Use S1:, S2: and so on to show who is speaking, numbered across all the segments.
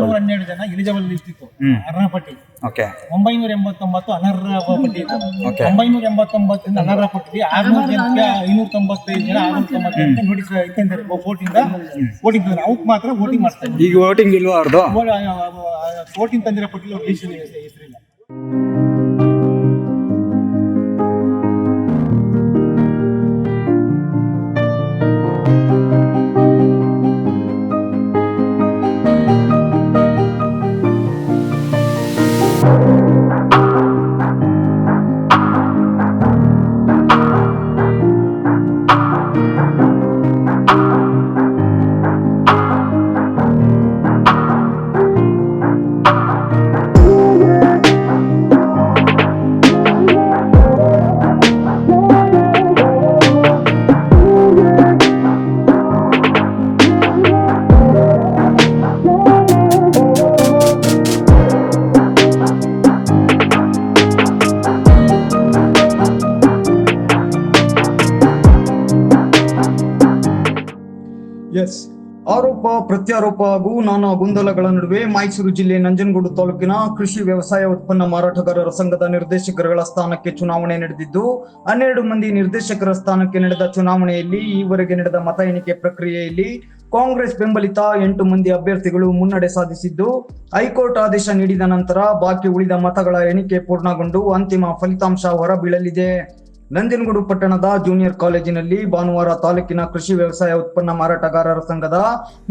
S1: ನಾನೂರ ಹನ್ನೆರಡು ಜನ ಎಲಿಜಿಬಲ್ ಲಿಸ್ಟ್ ಇತ್ತು. ಅರ್ಹ ಪಟ್ಟಿ.
S2: ಓಕೆ
S1: ಒಂಬೈನೂರ ಎಂಬತ್ತೊಂಬತ್ತು ಅನರ್ಹ ಪಟ್ಟಿ ಇತ್ತು.
S2: Okay.
S1: ಒಂಬೈನೂರ ಎಂಬತ್ತೊಂಬತ್ತರಿಂದ ಅನರ್ಹ ಪಟ್ಟಿ. ಆರ್ನೂರ ಜನಕ್ಕೆ ಐನೂರ ತೊಂಬತ್ತೈದು ಜನ ಆರ್ನೂರ ತೊಂಬತ್ತೈದು ನೋಟಿಸ್ ಇಟ್ಟಿದ್ದಾರೆ ವೋಟಿಂದ ವೋಟಿಂಗ್ ತಂದ್ರೆ ಅವ್ಕೆ ಮಾತ್ರ ವೋಟಿಂಗ್ ಮಾಡ್ತಾರೆ
S2: ಈಗ ವೋಟಿಂಗ್ ಇಲ್ವಾ ಅವ್ರದ್ದು
S1: ವೋಟಿಂಗ್ ತಂದಿರೋ ಪಟ್ಟಿ ಅವ್ರ ಹೆಸರಿಲ್ಲ.
S3: ಪ್ರತ್ಯಾರೋಪ ಹಾಗೂ ನಾನಾ ಗೊಂದಲಗಳ ನಡುವೆ ಮೈಸೂರು ಜಿಲ್ಲೆ ನಂಜನಗೂಡು ತಾಲೂಕಿನ ಕೃಷಿ ವ್ಯವಸಾಯ ಉತ್ಪನ್ನ ಮಾರಾಟಗಾರರ ಸಂಘದ ನಿರ್ದೇಶಕರುಗಳ ಸ್ಥಾನಕ್ಕೆ ಚುನಾವಣೆ ನಡೆದಿದ್ದು, ಹನ್ನೆರಡು ಮಂದಿ ನಿರ್ದೇಶಕರ ಸ್ಥಾನಕ್ಕೆ ನಡೆದ ಚುನಾವಣೆಯಲ್ಲಿ ಈವರೆಗೆ ನಡೆದ ಮತ ಎಣಿಕೆ ಪ್ರಕ್ರಿಯೆಯಲ್ಲಿ ಕಾಂಗ್ರೆಸ್ ಬೆಂಬಲಿತ ಎಂಟು ಮಂದಿ ಅಭ್ಯರ್ಥಿಗಳು ಮುನ್ನಡೆ ಸಾಧಿಸಿದ್ದು, ಹೈಕೋರ್ಟ್ ಆದೇಶ ನೀಡಿದ ನಂತರ ಬಾಕಿ ಉಳಿದ ಮತಗಳ ಎಣಿಕೆ ಪೂರ್ಣಗೊಂಡು ಅಂತಿಮ ಫಲಿತಾಂಶ ಹೊರಬೀಳಲಿದೆ. ನಂಜನಗೂಡು ಪಟ್ಟಣದ ಜೂನಿಯರ್ ಕಾಲೇಜಿನಲ್ಲಿ ಭಾನುವಾರ ತಾಲೂಕಿನ ಕೃಷಿ ವ್ಯವಸಾಯ ಉತ್ಪನ್ನ ಮಾರಾಟಗಾರರ ಸಂಘದ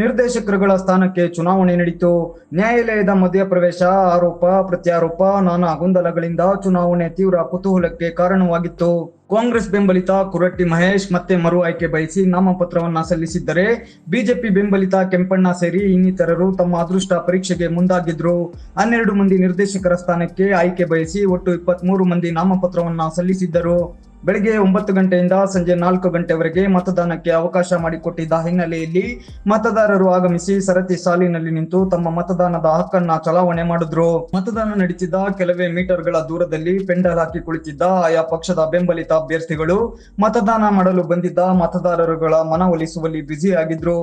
S3: ನಿರ್ದೇಶಕರುಗಳ ಸ್ಥಾನಕ್ಕೆ ಚುನಾವಣೆ ನಡೆಯಿತು ನ್ಯಾಯಾಲಯದ ಮಧ್ಯಪ್ರವೇಶ ಆರೋಪ, ಪ್ರತ್ಯಾರೋಪ, ನಾನಾ ಗೊಂದಲಗಳಿಂದ ಚುನಾವಣೆ ತೀವ್ರ ಕುತೂಹಲಕ್ಕೆ ಕಾರಣವಾಗಿತ್ತು. ಕಾಂಗ್ರೆಸ್ ಬೆಂಬಲಿತ ಕುರಟ್ಟಿ ಮಹೇಶ್ ಮತ್ತೆ ಮರು ಆಯ್ಕೆ ಬಯಸಿ ನಾಮಪತ್ರವನ್ನ ಸಲ್ಲಿಸಿದ್ದರೆ ಬಿಜೆಪಿ ಬೆಂಬಲಿತ ಕೆಂಪಣ್ಣ ಸೇರಿ ಇನ್ನಿತರರು ತಮ್ಮ ಅದೃಷ್ಟ ಪರೀಕ್ಷೆಗೆ ಮುಂದಾಗಿದ್ರು. ಹನ್ನೆರಡು ಮಂದಿ ನಿರ್ದೇಶಕರ ಸ್ಥಾನಕ್ಕೆ ಆಯ್ಕೆ ಬಯಸಿ ಒಟ್ಟು ಇಪ್ಪತ್ಮೂರು ಮಂದಿ ನಾಮಪತ್ರವನ್ನ ಸಲ್ಲಿಸಿದ್ದರು. ಬೆಳಗ್ಗೆ ಒಂಬತ್ತು ಗಂಟೆಯಿಂದ ಸಂಜೆ ನಾಲ್ಕು ಗಂಟೆವರೆಗೆ ಮತದಾನಕ್ಕೆ ಅವಕಾಶ ಮಾಡಿಕೊಟ್ಟಿದ್ದ ಹಿನ್ನೆಲೆಯಲ್ಲಿ ಮತದಾರರು ಆಗಮಿಸಿ ಸರತಿ ಸಾಲಿನಲ್ಲಿ ನಿಂತು ತಮ್ಮ ಮತದಾನದ ಹಕ್ಕನ್ನ ಚಲಾವಣೆ ಮಾಡಿದ್ರು. ಮತದಾನ ನಡೆಸಿದ ಕೆಲವೇ ಮೀಟರ್ಗಳ ದೂರದಲ್ಲಿ ಪೆಂಡಲ್ ಹಾಕಿ ಕುಳಿತಿದ್ದ ಆಯಾ ಪಕ್ಷದ ಬೆಂಬಲಿತ ಅಭ್ಯರ್ಥಿಗಳು ಮತದಾನ ಮಾಡಲು ಬಂದಿದ್ದ ಮತದಾರರುಗಳ ಮನವೊಲಿಸುವಲ್ಲಿ ಬ್ಯುಸಿ ಆಗಿದ್ರು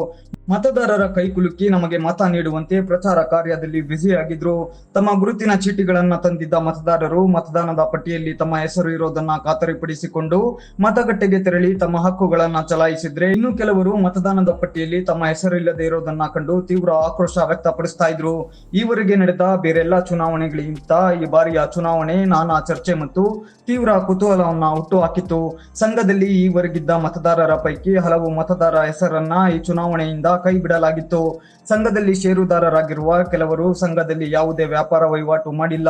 S3: ಮತದಾರರ ಕೈಕುಲುಕಿ ನಮಗೆ ಮತ ನೀಡುವಂತೆ ಪ್ರಚಾರ ಕಾರ್ಯದಲ್ಲಿ ಬ್ಯುಸಿ ಆಗಿದ್ರು. ತಮ್ಮ ಗುರುತಿನ ಚೀಟಿಗಳನ್ನ ತಂದಿದ್ದ ಮತದಾರರು ಮತದಾನದ ಪಟ್ಟಿಯಲ್ಲಿ ತಮ್ಮ ಹೆಸರು ಇರೋದನ್ನ ಖಾತರಿಪಡಿಸಿಕೊಂಡು ಮತಗಟ್ಟೆಗೆ ತೆರಳಿ ತಮ್ಮ ಹಕ್ಕುಗಳನ್ನ ಚಲಾಯಿಸಿದ್ರೆ ಇನ್ನು ಕೆಲವರು ಮತದಾನದ ಪಟ್ಟಿಯಲ್ಲಿ ತಮ್ಮ ಹೆಸರಿಲ್ಲದೆ ಇರೋದನ್ನ ಕಂಡು ತೀವ್ರ ಆಕ್ರೋಶ ವ್ಯಕ್ತಪಡಿಸ್ತಾ ಇದ್ರು. ಈವರೆಗೆ ನಡೆದ ಬೇರೆಲ್ಲಾ ಚುನಾವಣೆಗಳಿಗಿಂತ ಈ ಬಾರಿಯ ಚುನಾವಣೆ ನಾನಾ ಚರ್ಚೆ ಮತ್ತು ತೀವ್ರ ಕುತೂಹಲವನ್ನ ಹುಟ್ಟು ಹಾಕಿತ್ತು. ಸಂಘದಲ್ಲಿ ಈವರೆಗಿದ್ದ ಮತದಾರರ ಪೈಕಿ ಹಲವು ಮತದಾರ ಹೆಸರನ್ನ ಈ ಚುನಾವಣೆಯಿಂದ ಕೈ ಬಿಡಲಾಗಿತ್ತು. ಸಂಘದಲ್ಲಿ ಷೇರುದಾರರಾಗಿರುವ ಕೆಲವರು ಸಂಘದಲ್ಲಿ ಯಾವುದೇ ವ್ಯಾಪಾರ ವಹಿವಾಟು ಮಾಡಿಲ್ಲ,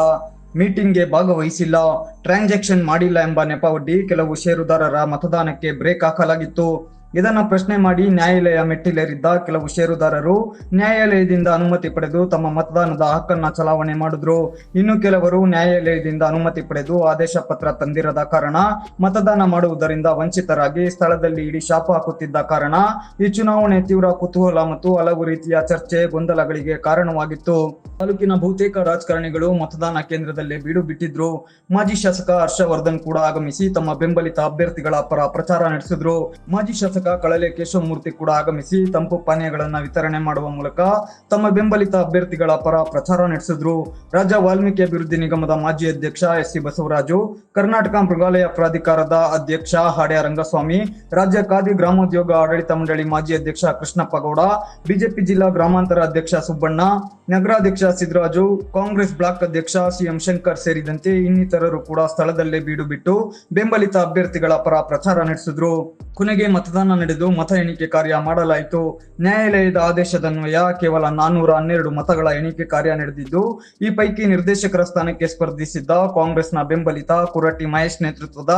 S3: ಮೀಟಿಂಗ್ಗೆ ಭಾಗವಹಿಸಿಲ್ಲ, ಟ್ರಾನ್ಸಾಕ್ಷನ್ ಮಾಡಿಲ್ಲ ಎಂಬ ನೆಪವೊಡ್ಡಿ ಕೆಲವು ಷೇರುದಾರರ ಮತದಾನಕ್ಕೆ ಬ್ರೇಕ್ ಹಾಕಲಾಗಿತ್ತು. ಇದನ್ನ ಪ್ರಶ್ನೆ ಮಾಡಿ ನ್ಯಾಯಾಲಯ ಮೆಟ್ಟಿಲೇರಿದ್ದ ಕೆಲವು ಷೇರುದಾರರು ನ್ಯಾಯಾಲಯದಿಂದ ಅನುಮತಿ ಪಡೆದು ತಮ್ಮ ಮತದಾನದ ಹಕ್ಕನ್ನ ಚಲಾವಣೆ ಮಾಡಿದ್ರು. ಇನ್ನು ಕೆಲವರು ನ್ಯಾಯಾಲಯದಿಂದ ಅನುಮತಿ ಪಡೆದು ಆದೇಶ ಪತ್ರ ತಂದಿರದ ಕಾರಣ ಮತದಾನ ಮಾಡುವುದರಿಂದ ವಂಚಿತರಾಗಿ ಸ್ಥಳದಲ್ಲಿ ಇಡೀ ಶಾಪ ಹಾಕುತ್ತಿದ್ದ ಕಾರಣ ಈ ಚುನಾವಣೆ ತೀವ್ರ ಕುತೂಹಲ ಮತ್ತು ಹಲವು ರೀತಿಯ ಚರ್ಚೆ, ಗೊಂದಲಗಳಿಗೆ ಕಾರಣವಾಗಿತ್ತು. ತಾಲೂಕಿನ ಬಹುತೇಕ ರಾಜಕಾರಣಿಗಳು ಮತದಾನ ಕೇಂದ್ರದಲ್ಲಿ ಬೀಡು ಬಿಟ್ಟಿದ್ರು. ಮಾಜಿ ಶಾಸಕ ಹರ್ಷವರ್ಧನ್ ಕೂಡ ಆಗಮಿಸಿ ತಮ್ಮ ಬೆಂಬಲಿತ ಅಭ್ಯರ್ಥಿಗಳ ಪರ ಪ್ರಚಾರ ನಡೆಸಿದ್ರು. ಮಾಜಿ ಶಾಸಕ ಕಳಲೆ ಕೇಶವಮೂರ್ತಿ ಕೂಡ ಆಗಮಿಸಿ ತಂಪು ಪಾನೀಯಗಳನ್ನ ವಿತರಣೆ ಮಾಡುವ ಮೂಲಕ ತಮ್ಮ ಬೆಂಬಲಿತ ಅಭ್ಯರ್ಥಿಗಳ ಪರ ಪ್ರಚಾರ ನಡೆಸಿದ್ರು. ರಾಜ್ಯ ವಾಲ್ಮೀಕಿ ಅಭಿವೃದ್ಧಿ ನಿಗಮದ ಮಾಜಿ ಅಧ್ಯಕ್ಷ ಎಸ್ ಸಿ ಬಸವರಾಜು, ಕರ್ನಾಟಕ ಮೃಗಾಲಯ ಪ್ರಾಧಿಕಾರದ ಅಧ್ಯಕ್ಷ ಹಾಡ್ಯ ರಂಗಸ್ವಾಮಿ, ರಾಜ್ಯ ಖಾದಿ ಗ್ರಾಮೋದ್ಯೋಗ ಆಡಳಿತ ಮಂಡಳಿ ಮಾಜಿ ಅಧ್ಯಕ್ಷ ಕೃಷ್ಣಪ್ಪ ಗೌಡ, ಬಿಜೆಪಿ ಜಿಲ್ಲಾ ಗ್ರಾಮಾಂತರ ಅಧ್ಯಕ್ಷ ಸುಬ್ಬಣ್ಣ ನಗರಾಧ್ಯಕ್ಷ ಸಿದ್ದರಾಜು ಕಾಂಗ್ರೆಸ್ ಬ್ಲಾಕ್ ಅಧ್ಯಕ್ಷ ಸಿಎಂ ಶಂಕರ್ ಸೇರಿದಂತೆ ಇನ್ನಿತರರು ಕೂಡ ಸ್ಥಳದಲ್ಲೇ ಬೀಡು ಬಿಟ್ಟು ಬೆಂಬಲಿತ ಅಭ್ಯರ್ಥಿಗಳ ಪರ ಪ್ರಚಾರ ನಡೆಸಿದ್ರು. ಕೊನೆಗೆ ಮತದಾನ ನಡೆದು ಮತ ಎಣಿಕೆ ಕಾರ್ಯ ಮಾಡಲಾಯಿತು. ನ್ಯಾಯಾಲಯದ ಆದೇಶದನ್ವಯ ಕೇವಲ ನಾನ್ನೂರ ಹನ್ನೆರಡು ಮತಗಳ ಎಣಿಕೆ ಕಾರ್ಯ ನಡೆದಿದ್ದು, ಈ ಪೈಕಿ ನಿರ್ದೇಶಕರ ಸ್ಥಾನಕ್ಕೆ ಸ್ಪರ್ಧಿಸಿದ್ದ ಕಾಂಗ್ರೆಸ್ನ ಬೆಂಬಲಿತ ಕುರಟಿ ಮಹೇಶ್ ನೇತೃತ್ವದ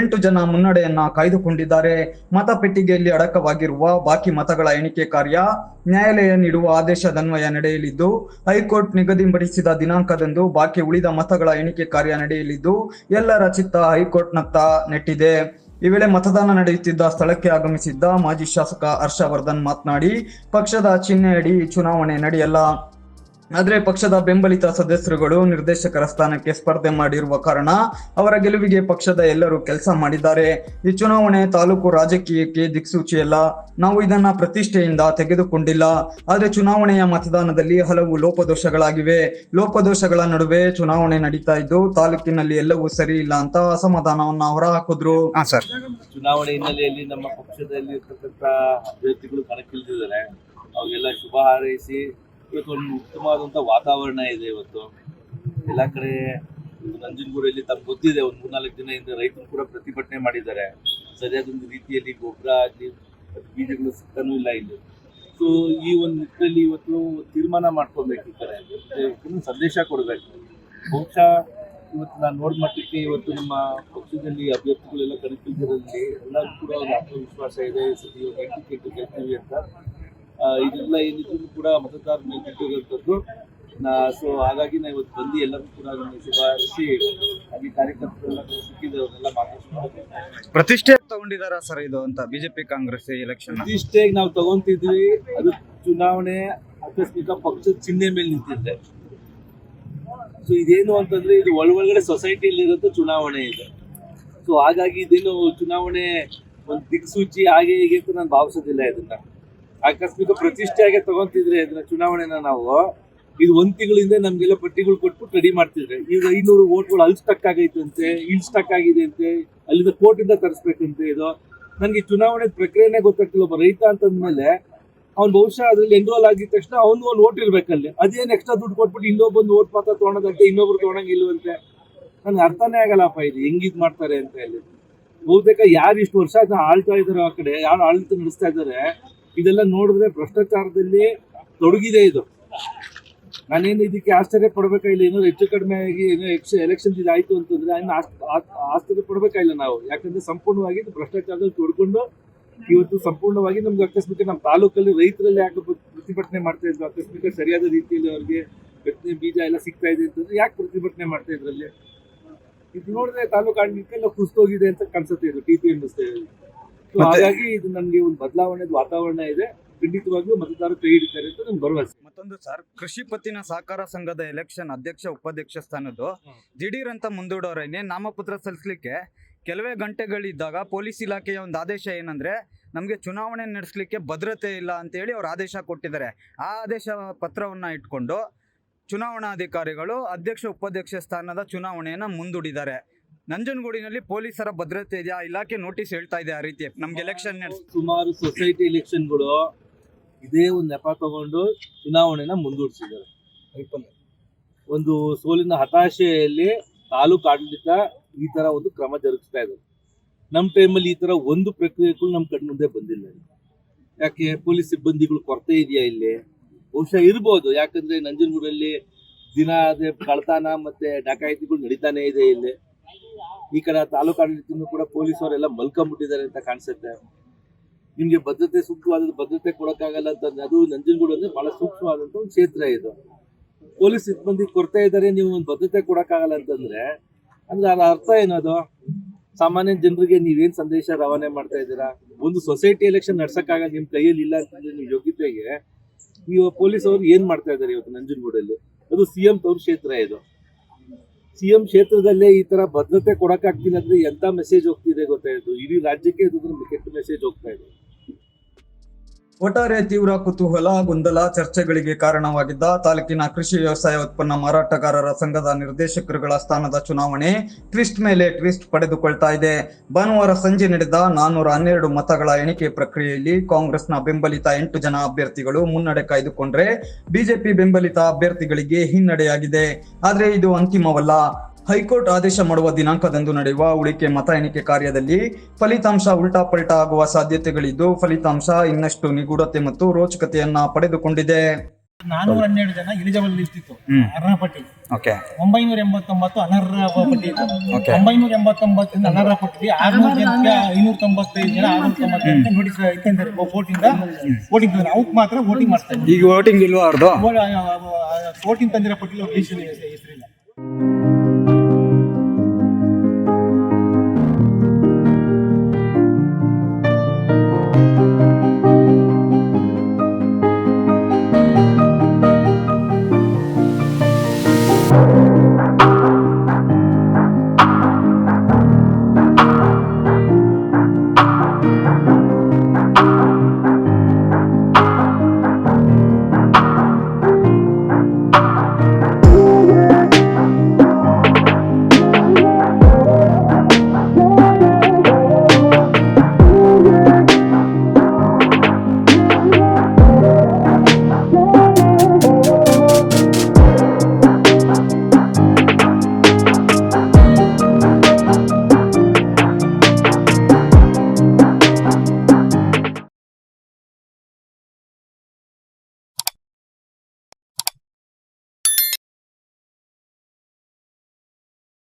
S3: ಎಂಟು ಜನ ಮುನ್ನಡೆಯನ್ನ ಕಾಯ್ದುಕೊಂಡಿದ್ದಾರೆ. ಮತಪೆಟ್ಟಿಗೆಯಲ್ಲಿ ಅಡಕವಾಗಿರುವ ಬಾಕಿ ಮತಗಳ ಎಣಿಕೆ ಕಾರ್ಯ ನ್ಯಾಯಾಲಯ ನೀಡುವ ಆದೇಶದನ್ವಯ ನಡೆಯಲಿದ್ದು ಹೈಕೋರ್ಟ್ ನಿಗದಿಪಡಿಸಿದ ದಿನಾಂಕದಂದು ಬಾಕಿ ಉಳಿದ ಮತಗಳ ಎಣಿಕೆ ಕಾರ್ಯ ನಡೆಯಲಿದ್ದು, ಎಲ್ಲರ ಚಿತ್ತ ಹೈಕೋರ್ಟ್ನತ್ತ ನೆಟ್ಟಿದೆ. ಈ ವೇಳೆ ಮತದಾನ ನಡೆಯುತ್ತಿದ್ದ ಸ್ಥಳಕ್ಕೆ ಆಗಮಿಸಿದ್ದ ಮಾಜಿ ಶಾಸಕ ಹರ್ಷವರ್ಧನ್ ಮಾತನಾಡಿ, ಪಕ್ಷದ ಚಿಹ್ನೆಯಡಿ ಚುನಾವಣೆ ನಡೆಯಲ್ಲ. ಆದ್ರೆ ಪಕ್ಷದ ಬೆಂಬಲಿತ ಸದಸ್ಯರುಗಳು ನಿರ್ದೇಶಕರ ಸ್ಥಾನಕ್ಕೆ ಸ್ಪರ್ಧೆ ಮಾಡಿರುವ ಕಾರಣ ಅವರ ಗೆಲುವಿಗೆ ಪಕ್ಷದ ಎಲ್ಲರೂ ಕೆಲಸ ಮಾಡಿದ್ದಾರೆ. ಈ ಚುನಾವಣೆ ತಾಲೂಕು ರಾಜಕೀಯಕ್ಕೆ ದಿಕ್ಸೂಚಿಯಲ್ಲ ನಾವು ಇದನ್ನ ಪ್ರತಿಷ್ಠೆಯಿಂದ ತೆಗೆದುಕೊಂಡಿಲ್ಲ. ಆದ್ರೆ ಚುನಾವಣೆಯ ಮತದಾನದಲ್ಲಿ ಹಲವು ಲೋಪದೋಷಗಳಾಗಿವೆ. ಲೋಪದೋಷಗಳ ನಡುವೆ ಚುನಾವಣೆ ನಡೀತಾ ಇದ್ದು ತಾಲೂಕಿನಲ್ಲಿ ಎಲ್ಲವೂ ಸರಿ ಇಲ್ಲ ಅಂತ ಅಸಮಾಧಾನವನ್ನ ಹೊರಹಾಕಿದ್ರು. ಹಾಕಿದ್ರು ಸರ್.
S2: ಚುನಾವಣೆ ಹಿನ್ನೆಲೆಯಲ್ಲಿ ನಮ್ಮ ಪಕ್ಷದಲ್ಲಿ ಅಭ್ಯರ್ಥಿಗಳು ಕಣಕ್ಕಿಳಿದಿದ್ದಾರೆ. ಅವರಿಗೆಲ್ಲ ಶುಭ ಹಾರೈಸಿ ಇವತ್ತು ಒಂದು ಉತ್ತಮವಾದಂಥ ವಾತಾವರಣ ಇದೆ ಇವತ್ತು. ಎಲ್ಲ ಕಡೆ ನಂಜನಗೂಡಲ್ಲಿ ತಮ್ಗೆ ಗೊತ್ತಿದೆ, ಒಂದು ಮೂರ್ನಾಲ್ಕು ದಿನ ಹಿಂದೆ ರೈತರು ಕೂಡ ಪ್ರತಿಭಟನೆ ಮಾಡಿದ್ದಾರೆ. ಸರಿಯಾದ ಒಂದು ರೀತಿಯಲ್ಲಿ ಗೊಬ್ಬರ ಆಗಲಿ ಬೀಜಗಳು ಸಿಗ್ತಾನೂ ಇಲ್ಲ ಇಲ್ಲಿ. ಸೊ ಈ ಒಂದು ನಿಟ್ಟಿನಲ್ಲಿ ಇವತ್ತು ತೀರ್ಮಾನ ಮಾಡ್ಕೊಬೇಕು ಕಡೆ ಸಂದೇಶ ಕೊಡಬೇಕು. ಬಹುಶಃ ಇವತ್ತು ನಾನು ನೋಡಿ ಮಟ್ಟಕ್ಕೆ ಇವತ್ತು ನಮ್ಮ ಪಕ್ಷದಲ್ಲಿ ಅಭ್ಯರ್ಥಿಗಳೆಲ್ಲ ಕಣಕ್ಕಿದ್ದರಲ್ಲಿ ಎಲ್ಲರೂ ಕೂಡ ಒಂದು ಆತ್ಮವಿಶ್ವಾಸ ಇದೆ. ಎಂಟು ಎಂಟು ಗೆಲ್ತೀವಿ ಅಂತ. ಇದೆಲ್ಲ ಏನಿದ್ರು ಕೂಡ ಮತದಾರ ಮೇಲೆ ಬಿಟ್ಟಿರುವಂಥದ್ದು ನಾ ಸೊ ಹಾಗಾಗಿ ನಾ ಇವತ್ತು ಬಂದು ಎಲ್ಲರೂ ಕೂಡ ಅದನ್ನು ಶುಭಾರಿಸಿ ಅಲ್ಲಿ ಕಾರ್ಯಕರ್ತರೆಲ್ಲ ಸಿಕ್ಕಿದವರೆಲ್ಲ ಮಾತಾಡ್ತಾರೆ
S3: ಪ್ರತಿಷ್ಠೆ ತಗೊಂಡಿದಾರ ಸರ್ ಇದು ಅಂತ ಬಿಜೆಪಿ ಕಾಂಗ್ರೆಸ್ ಎಲೆಕ್ಷನ್
S2: ಪ್ರತಿಷ್ಠೆಗೆ ನಾವು ತಗೊಂತಿದ್ವಿ ಅದು ಚುನಾವಣೆ ಆಕಸ್ಮಿಕ ಪಕ್ಷದ ಚಿಹ್ನೆ ಮೇಲೆ ನಿಂತಿದ್ದೆ ಸೊ ಇದೇನು ಅಂತಂದ್ರೆ ಇದು ಒಳಗಡೆ ಸೊಸೈಟಿಯಲ್ಲಿ ಇರೋದು ಚುನಾವಣೆ ಇದೆ. ಸೊ ಹಾಗಾಗಿ ಇದೇನು ಚುನಾವಣೆ ಒಂದು ದಿಕ್ಸೂಚಿ ಹಾಗೆ ಹೀಗೆ ಅಂತ ನಾನು ಭಾವಿಸೋದಿಲ್ಲ ಇದನ್ನ. ಆಕಸ್ಮಿಕ ಪ್ರತಿಷ್ಠೆಯಾಗೆ ತಗೊಂತಿದ್ರೆ ಇದನ್ನ ಚುನಾವಣೆನ ನಾವು, ಇದು ಒಂದ್ ತಿಂಗಳಿಂದ ನಮ್ಗೆಲ್ಲ ಪಟ್ಟಿಗಳು ಕೊಟ್ಬಿಟ್ಟು ರೆಡಿ ಮಾಡ್ತಿದ್ರೆ. ಈಗ ಐನೂರು ಓಟ್ಗಳು ಅಲ್ಲಿ ಸ್ಟಕ್ ಆಗೈತಂತೆ, ಇಲ್ಲಿ ಸ್ಟಕ್ ಆಗಿದೆ ಅಂತೆ ಅಲ್ಲಿಂದ ಕೋರ್ಟಿಂದ ತರಿಸ್ಬೇಕಂತೆ ಇದು. ನನಗೆ ಚುನಾವಣೆ ಪ್ರಕ್ರಿಯೆನೇ ಗೊತ್ತಾಗ್ತಿಲ್ಲ. ಒಬ್ಬ ರೈತ ಅಂತಂದ್ಮೇಲೆ ಅವ್ನು ಬಹುಶಃ ಅದ್ರಲ್ಲಿ ಎನ್ರೋಲ್ ಆಗಿದ ತಕ್ಷಣ ಅವ್ನು ಒಂದು ಓಟ್ ಇರ್ಬೇಕಲ್ಲಿ ಅದೇನು ಎಕ್ಸ್ಟ್ರಾ ದುಡ್ಡು ಕೊಟ್ಬಿಟ್ಟು ಇನ್ನೊಬ್ಬೊಂದು ಓಟ್ ಮಾತ್ರ ತೊಗೊಳೋದಂತೆ, ಇನ್ನೊಬ್ರು ತೊಗೊಳಂಗಿಲ್ವಂತೆ ನನ್ಗೆ ಅರ್ಥನೇ ಆಗಲ್ಲಪ್ಪ ಇದು. ಇದ್ ಮಾಡ್ತಾರೆ ಅಂತ ಹೇಳಿ. ಬಹುತೇಕ ಯಾರು ಇಷ್ಟು ವರ್ಷ ಅದನ್ನ ಆಳ್ತಾ ಇದಾರೆ ಆ ಕಡೆ, ಯಾರು ಆಳ್ತ ನಡೆಸ್ತಾ ಇದ್ದಾರೆ ಇದೆಲ್ಲ ನೋಡಿದ್ರೆ ಭ್ರಷ್ಟಾಚಾರದಲ್ಲಿ ತೊಡಗಿದೆ ಇದು. ನಾನೇನು ಇದಕ್ಕೆ ಆಶ್ಚರ್ಯ ಪಡ್ಬೇಕಾಗಿಲ್ಲ ಏನೋ ಹೆಚ್ಚು ಕಡಿಮೆ ಆಗಿ ಏನೋ ಎಕ್ಸ್ ಎಲೆಕ್ಷನ್ ಇದಾಯ್ತು ಅಂತಂದ್ರೆ ಇನ್ನು ಆಶ್ಚರ್ಯ ಪಡ್ಬೇಕಾಗಿಲ್ಲ ನಾವು? ಯಾಕಂದ್ರೆ ಸಂಪೂರ್ಣವಾಗಿ ಇದು ಭ್ರಷ್ಟಾಚಾರದಲ್ಲಿ ತೊಡ್ಕೊಂಡು ಇವತ್ತು ಸಂಪೂರ್ಣವಾಗಿ ನಮ್ಗೆ ಆಕಸ್ಮಿಕ ನಮ್ಮ ತಾಲೂಕಲ್ಲಿ ರೈತರಲ್ಲಿ ಯಾಕೆ ಪ್ರ- ಪ್ರತಿಭಟನೆ ಮಾಡ್ತಾ ಇದ್ರು? ಆಕಸ್ಮಿಕ ಸರಿಯಾದ ರೀತಿಯಲ್ಲಿ ಅವ್ರಿಗೆ ಬೆತ್ತನೆ ಬೀಜ ಎಲ್ಲ ಸಿಗ್ತಾ ಇದೆ ಅಂತಂದ್ರೆ ಯಾಕೆ ಪ್ರತಿಭಟನೆ ಮಾಡ್ತಾ ಇದ್ರಲ್ಲಿ ಇದು ನೋಡಿದ್ರೆ ತಾಲೂಕು ಆಡಳಿತಕ್ಕೆಲ್ಲ ಕುಸ್ತೋಗಿದೆ ಅಂತ ಕನ್ಸುತ್ತೆ ಇದು ಟಿ ಪಿ ಎಂ ಹಾಗಾಗಿ ಇದು ನಮಗೆ ಒಂದು ಬದಲಾವಣೆ ವಾತಾವರಣ ಇದೆ. ಖಂಡಿತವಾಗ್ಲೂ ಮತದಾರರು ಕೈ ಹಿಡಿತಾರೆ ಅಂತ ನಮ್ಗೆ ಭರವಸೆ.
S3: ಮತ್ತೊಂದು ಸರ್ ಕೃಷಿ ಪತ್ತಿನ ಸಹಕಾರ ಸಂಘದ ಎಲೆಕ್ಷನ್ ಅಧ್ಯಕ್ಷ ಉಪಾಧ್ಯಕ್ಷ ಸ್ಥಾನದ್ದು. ದಿಢೀರ್ ಅಂತ ಮುಂದೂಡೋರ ಇನ್ನೇನು ನಾಮಪತ್ರ ಸಲ್ಲಿಸಲಿಕ್ಕೆ ಕೆಲವೇ ಗಂಟೆಗಳಿದ್ದಾಗ ಪೊಲೀಸ್ ಇಲಾಖೆಯ ಒಂದು ಆದೇಶ ಏನಂದ್ರೆ ನಮಗೆ ಚುನಾವಣೆ ನಡೆಸಲಿಕ್ಕೆ ಭದ್ರತೆ ಇಲ್ಲ ಅಂತೇಳಿ ಅವ್ರು ಆದೇಶ ಕೊಟ್ಟಿದ್ದಾರೆ. ಆ ಆದೇಶ ಪತ್ರವನ್ನು ಇಟ್ಕೊಂಡು ಚುನಾವಣಾಧಿಕಾರಿಗಳು ಅಧ್ಯಕ್ಷ ಉಪಾಧ್ಯಕ್ಷ ಸ್ಥಾನದ ಚುನಾವಣೆಯನ್ನು ಮುಂದೂಡಿದ್ದಾರೆ. ನಂಜನಗೂಡಿನಲ್ಲಿ ಪೊಲೀಸರ ಭದ್ರತೆ ಇದೆಯಾ ಇಲಾಖೆ ನೋಟಿಸ್ ಹೇಳ್ತಾ ಇದೆ ಆ ರೀತಿ. ನಮ್ಗೆ ಎಲೆಕ್ಷನ್
S2: ಸುಮಾರು ಸೊಸೈಟಿ ಎಲೆಕ್ಷನ್ಗಳು ಇದೇ ಒಂದು ನೆಪ ತಗೊಂಡು ಚುನಾವಣೆನ ಮುಂದೂಡಿಸಿದ್ದಾರೆ. ಒಂದು ಸೋಲಿನ ಹತಾಶೆಯಲ್ಲಿ ತಾಲೂಕು ಆಡಳಿತ ಈ ತರ ಒಂದು ಕ್ರಮ ಜರುಗಿಸ್ತಾ ಇದ್ದಾರೆ ನಮ್ಮ ಟೈಮಲ್ಲಿ ಈ ತರ ಒಂದು ಪ್ರಕ್ರಿಯೆಗಳು ನಮ್ಮ ಕಣ್ಣ ಮುಂದೆ ಬಂದಿಲ್ಲ. ಯಾಕೆ? ಪೊಲೀಸ್ ಸಿಬ್ಬಂದಿಗಳು ಕೊರತೆ ಇದೆಯಾ ಇಲ್ಲಿ? ಬಹುಶಃ ಇರ್ಬೋದು. ಯಾಕಂದ್ರೆ ನಂಜನಗೂಡಲ್ಲಿ ದಿನ ಅದೇ ಕಳ್ತನ ಮತ್ತೆ ಡಕಾಯಿತಿಗಳು ನಡೀತಾನೆ ಇದೆ ಇಲ್ಲಿ. ಈ ಕಡೆ ತಾಲೂಕು ಆಡಳಿತನೂ ಕೂಡ ಪೊಲೀಸವರೆಲ್ಲ ಮಲ್ಕೊಂಡ್ಬಿಟ್ಟಿದ್ದಾರೆ ಅಂತ ಕಾಣಿಸುತ್ತೆ. ನಿಮ್ಗೆ ಭದ್ರತೆ ಸೂಕ್ತವಾದ ಭದ್ರತೆ ಕೊಡೋಕ್ಕಾಗಲ್ಲ ಅಂತ ಅದು ನಂಜನಗೂಡು ಅಂದ್ರೆ ಬಹಳ ಸೂಕ್ಷ್ಮವಾದಂತ ಒಂದು ಕ್ಷೇತ್ರ ಇದು. ಪೊಲೀಸ್ ಸಿಬ್ಬಂದಿ ಕೊರತೆ ಇದ್ದಾರೆ ನೀವು ಒಂದು ಭದ್ರತೆ ಕೊಡೋಕ್ಕಾಗಲ್ಲ ಅಂತಂದ್ರೆ ಅಂದ್ರೆ ಅದರ ಅರ್ಥ ಏನದು ಸಾಮಾನ್ಯ ಜನರಿಗೆ ನೀವೇನ್ ಸಂದೇಶ ರವಾನೆ ಮಾಡ್ತಾ ಇದ್ದೀರಾ? ಒಂದು ಸೊಸೈಟಿ ಎಲೆಕ್ಷನ್ ನಡ್ಸಕ್ಕಾಗ ನಿಮ್ ಕೈಯಲ್ಲಿ ಇಲ್ಲ ಅಂತಂದ್ರೆ ನಿಮ್ ಯೋಗ್ಯತೆಗೆ ನೀವು ಪೊಲೀಸ್ ಅವರು ಏನ್ ಮಾಡ್ತಾ ಇದ್ದಾರೆ ಇವತ್ತು ನಂಜನಗೂಡಲ್ಲಿ? ಅದು ಸಿಎಂ ತವ್ರ ಕ್ಷೇತ್ರ ಇದು. ಸಿಎಂ ಕ್ಷೇತ್ರದಲ್ಲೇ ಈ ತರ ಭದ್ರತೆ ಕೊಡಕ್ಕಾಗ್ತಿಲ್ಲ ಅಂದ್ರೆ ಎಂತ ಮೆಸೇಜ್ ಹೋಗ್ತಿದೆ ಗೊತ್ತಾಯ್ತು? ಇಡೀ ರಾಜ್ಯಕ್ಕೆ ಇದು ಕೆಟ್ಟ ಮೆಸೇಜ್ ಹೋಗ್ತಾ ಇದೆ.
S3: ಒಟ್ಟಾರೆ ತೀವ್ರ ಕುತೂಹಲ, ಗೊಂದಲ ಚರ್ಚೆಗಳಿಗೆ ಕಾರಣವಾಗಿದ್ದ ತಾಲೂಕಿನ ಕೃಷಿ ವ್ಯವಸಾಯ ಉತ್ಪನ್ನ ಮಾರಾಟಗಾರರ ಸಂಘದ ನಿರ್ದೇಶಕರುಗಳ ಸ್ಥಾನದ ಚುನಾವಣೆ ಟ್ವಿಸ್ಟ್ ಮೇಲೆ ಟ್ವಿಸ್ಟ್ ಪಡೆದುಕೊಳ್ತಾ ಇದೆ. ಭಾನುವಾರ ಸಂಜೆ ನಡೆದ ನಾನ್ನೂರ ಹನ್ನೆರಡು ಮತಗಳ ಎಣಿಕೆ ಪ್ರಕ್ರಿಯೆಯಲ್ಲಿ ಕಾಂಗ್ರೆಸ್ನ ಬೆಂಬಲಿತ ಎಂಟು ಜನ ಅಭ್ಯರ್ಥಿಗಳು ಮುನ್ನಡೆ ಕಾಯ್ದುಕೊಂಡ್ರೆ ಬಿಜೆಪಿ ಬೆಂಬಲಿತ ಅಭ್ಯರ್ಥಿಗಳಿಗೆ ಹಿನ್ನಡೆಯಾಗಿದೆ. ಆದರೆ ಇದು ಅಂತಿಮವಲ್ಲ. ಹೈಕೋರ್ಟ್ ಆದೇಶ ಮಾಡುವ ದಿನಾಂಕದಂದು ನಡೆಯುವ ಉಳಿಕೆ ಮತ ಎಣಿಕೆ ಕಾರ್ಯದಲ್ಲಿ ಫಲಿತಾಂಶ ಉಲ್ಟಾ ಪಲ್ಟಾ ಆಗುವ ಸಾಧ್ಯತೆಗಳಿದ್ದು ಫಲಿತಾಂಶ ಇನ್ನಷ್ಟು ನಿಗೂಢತೆ ಮತ್ತು ರೋಚಕತೆಯನ್ನ ಪಡೆದುಕೊಂಡಿದೆ.
S1: ನಾನೂರ ಹನ್ನೆರಡು ಜನ ಎಲಿಜಿಬಲ್ ಲಿಸ್ಟ್ ಇತ್ತು.
S3: ಹ್ಮ್.
S1: ಅರ್ಹ ಪಟ್ಟಿ
S3: ಓಕೆ.
S1: ಒಂಬೈನೂರ ಎಂಬತ್ತೊಂಬತ್ತು ಅನರ್ಹ ಪಟ್ಟಿ ಇತ್ತು ಒಂಬೈನೂರ ಎಂಬತ್ತೊಂಬತ್ತರಿಂದ ಅನರ್ಹ ಪಟ್ಟಿ ಆರ್ನೂರ ಜನಕ್ಕೆ ಐನೂರ ತೊಂಬತ್ತೈದು ಜನ ಆರ್ನೂರ ತೊಂಬತ್ತೈದು ನೋಟಿಸ್ ಇತ್ತಂದ್ರೆ ವೋಟಿಂದ ವೋಟಿಂಗ್ ತಂದ್ರೆ ಅವ್ಕೆ ಮಾತ್ರ ವೋಟಿಂಗ್ ಮಾಡ್ತಾರೆ
S3: ಈಗ ವೋಟಿಂಗ್ ಇಲ್ವಾ ಅವ್ರದ್ದು
S1: ವೋಟಿಂಗ್ ತಂದಿರೋ ಅವ್ರ ಹೆಸರಿಲ್ಲ.